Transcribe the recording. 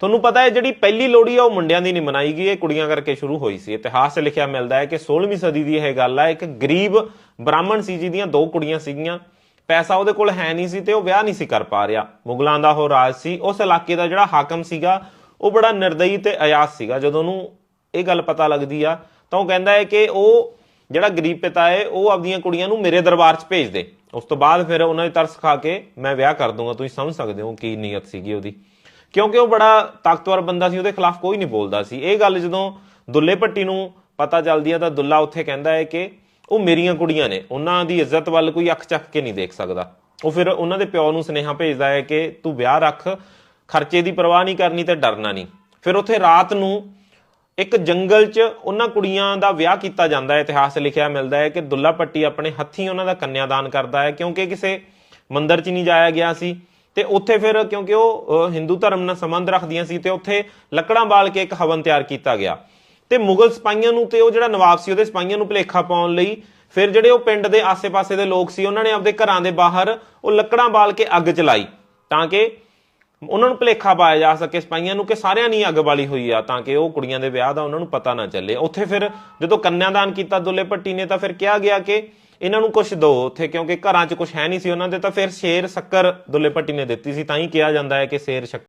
ਤੁਹਾਨੂੰ ਪਤਾ ਹੈ ਜਿਹੜੀ ਪਹਿਲੀ ਲੋਹੜੀ ਆ, ਉਹ ਮੁੰਡਿਆਂ ਦੀ ਨਹੀਂ ਮਨਾਈ ਗਈ, ਇਹ ਕੁੜੀਆਂ ਕਰਕੇ ਸ਼ੁਰੂ ਹੋਈ ਸੀ। ਇਤਿਹਾਸ 'ਚ ਲਿਖਿਆ ਮਿਲਦਾ ਹੈ ਕਿ 16ਵੀਂ ਸਦੀ ਦੀ ਇਹ ਗੱਲ ਹੈ ਇੱਕ ਗਰੀਬ ਬ੍ਰਾਹਮਣ ਸੀ ਜਿਹਦੀਆਂ ਦੋ ਕੁੜੀਆਂ ਸੀਗੀਆਂ। ਪੈਸਾ ਉਹਦੇ ਕੋਲ ਹੈ ਨਹੀਂ ਸੀ ਤੇ ਉਹ ਵਿਆਹ ਨਹੀਂ ਸੀ ਕਰ ਪਾ ਰਿਹਾ। ਮੁਗਲਾਂ ਦਾ ਉਹ ਰਾਜ ਸੀ। ਉਸ ਇਲਾਕੇ ਦਾ ਜਿਹੜਾ ਹਾਕਮ ਸੀਗਾ, ਉਹ ਬੜਾ ਨਿਰਦਈ ਤੇ ਅਯਾਸ ਸੀਗਾ। ਜਦੋਂ ਉਹਨੂੰ ਇਹ ਗੱਲ ਪਤਾ ਲੱਗਦੀ ਆ, ਤਾਂ ਉਹ ਕਹਿੰਦਾ ਹੈ ਕਿ ਉਹ ਜਿਹੜਾ ਗਰੀਬ ਪਿਤਾ ਹੈ, ਉਹ ਆਪਦੀਆਂ ਕੁੜੀਆਂ ਨੂੰ ਮੇਰੇ ਦਰਬਾਰ 'ਚ ਭੇਜ ਦੇ। ਉਸ ਤੋਂ ਬਾਅਦ ਫਿਰ ਉਹਨਾਂ ਦੀ ਤਰਸ ਖਾ ਕੇ ਮੈਂ ਵਿਆਹ ਕਰ ਦੂੰਗਾ। ਤੁਸੀਂ ਸਮਝ ਸਕਦੇ ਹੋ ਕੀ ਨੀਅਤ ਸੀਗੀ ਉਹਦੀ। ਕਿਉਂਕਿ ਉਹ ਬੜਾ ਤਾਕਤਵਰ ਬੰਦਾ ਸੀ, ਉਹਦੇ ਖਿਲਾਫ ਕੋਈ ਨਹੀਂ ਬੋਲਦਾ ਸੀ। ਇਹ ਗੱਲ ਜਦੋਂ ਦੁੱਲੇ ਭੱਟੀ ਨੂੰ ਪਤਾ ਚੱਲਦੀ ਹੈ ਤਾਂ ਦੁੱਲਾ ਉੱਥੇ ਕਹਿੰਦਾ ਹੈ ਕਿ ਉਹ ਮੇਰੀਆਂ ਕੁੜੀਆਂ ਨੇ, ਉਹਨਾਂ ਦੀ ਇੱਜ਼ਤ ਵੱਲ ਕੋਈ ਅੱਖ ਚੱਕ ਕੇ ਨਹੀਂ ਦੇਖ ਸਕਦਾ। ਉਹ ਫਿਰ ਉਹਨਾਂ ਦੇ ਪਿਓ ਨੂੰ ਸੁਨੇਹਾ ਭੇਜਦਾ ਹੈ ਕਿ ਤੂੰ ਵਿਆਹ ਰੱਖ, ਖਰਚੇ ਦੀ ਪਰਵਾਹ ਨਹੀਂ ਕਰਨੀ ਤੇ ਡਰਨਾ ਨਹੀਂ। ਫਿਰ ਉੱਥੇ ਰਾਤ ਨੂੰ ਇੱਕ ਜੰਗਲ 'ਚ ਉਹਨਾਂ ਕੁੜੀਆਂ ਦਾ ਵਿਆਹ ਕੀਤਾ ਜਾਂਦਾ ਹੈ। ਇਤਿਹਾਸ ਲਿਖਿਆ ਮਿਲਦਾ ਹੈ ਕਿ ਦੁੱਲਾ ਪੱਟੀ ਆਪਣੇ ਹੱਥੀਂ ਉਹਨਾਂ ਦਾ ਕੰਨਿਆਦਾਨ ਕਰਦਾ ਹੈ, ਕਿਉਂਕਿ ਕਿਸੇ ਮੰਦਰ 'ਚ ਨਹੀਂ ਜਾਇਆ ਗਿਆ ਸੀ। ਤੇ ਉੱਥੇ ਫਿਰ ਕਿਉਂਕਿ ਉਹ ਹਿੰਦੂ ਧਰਮ ਨਾਲ ਸੰਬੰਧ ਰੱਖਦੀਆਂ ਸੀ ਤੇ ਉੱਥੇ ਲੱਕੜਾਂ ਬਾਲ ਕੇ ਇੱਕ ਹਵਨ ਤਿਆਰ ਕੀਤਾ ਗਿਆ। ਤੇ ਮੁਗਲ ਸਿਪਾਹੀਆਂ ਨੂੰ ਤੇ ਉਹ ਜਿਹੜਾ ਨਵਾਬ ਸੀ, ਉਹਦੇ ਸਿਪਾਹੀਆਂ ਨੂੰ ਭੁਲੇਖਾ ਪਾਉਣ ਲਈ ਫਿਰ ਜਿਹੜੇ ਉਹ ਪਿੰਡ ਦੇ ਆਸੇ-ਪਾਸੇ ਦੇ ਲੋਕ ਸੀ, ਉਹਨਾਂ ਨੇ ਆਪਦੇ ਘਰਾਂ ਦੇ ਬਾਹਰ ਉਹ ਲੱਕੜਾਂ ਬਾਲ ਕੇ ਅੱਗ ਚਲਾਈ ਤਾਂ ਕਿ ਉਹਨਾਂ ਨੂੰ ਭੁਲੇਖਾ ਪਾਇਆ ਜਾ ਸਕੇ ਸਿਪਾਹੀਆਂ ਨੂੰ ਕਿ ਸਾਰਿਆਂ ਨੇ ਅੱਗ ਬਾਲੀ ਹੋਈ ਆ ਤਾਂ ਕਿ ਉਹ ਕੁੜੀਆਂ ਦੇ ਵਿਆਹ ਦਾ ਉਹਨਾਂ ਨੂੰ ਪਤਾ ਨਾ ਚੱਲੇ। ਉੱਥੇ ਫਿਰ ਜਦੋਂ ਕੰਨਿਆਦਾਨ ਕੀਤਾ ਦੁੱਲੇ ਭੱਟੀ ਨੇ ਤਾਂ ਫਿਰ ਕਿਹਾ ਗਿਆ ਕਿ ਇਹਨਾਂ ਨੂੰ ਕੁਝ ਦਿਓ ਉੱਥੇ, ਕਿਉਂਕਿ ਘਰਾਂ 'ਚ ਕੁਝ ਹੈ ਨਹੀਂ ਸੀ ਉਹਨਾਂ ਦੇ, ਤਾਂ ਫਿਰ ਸ਼ੇਰ ਸ਼ੱਕਰ ਦੁੱਲੇ ਭੱਟੀ ਨੇ ਦਿੱਤੀ ਸੀ, ਤਾਂ ਹੀ ਕਿਹਾ ਜਾਂਦਾ ਹੈ ਕਿ ਸ਼ੇਰ ਸ਼ੱਕਰ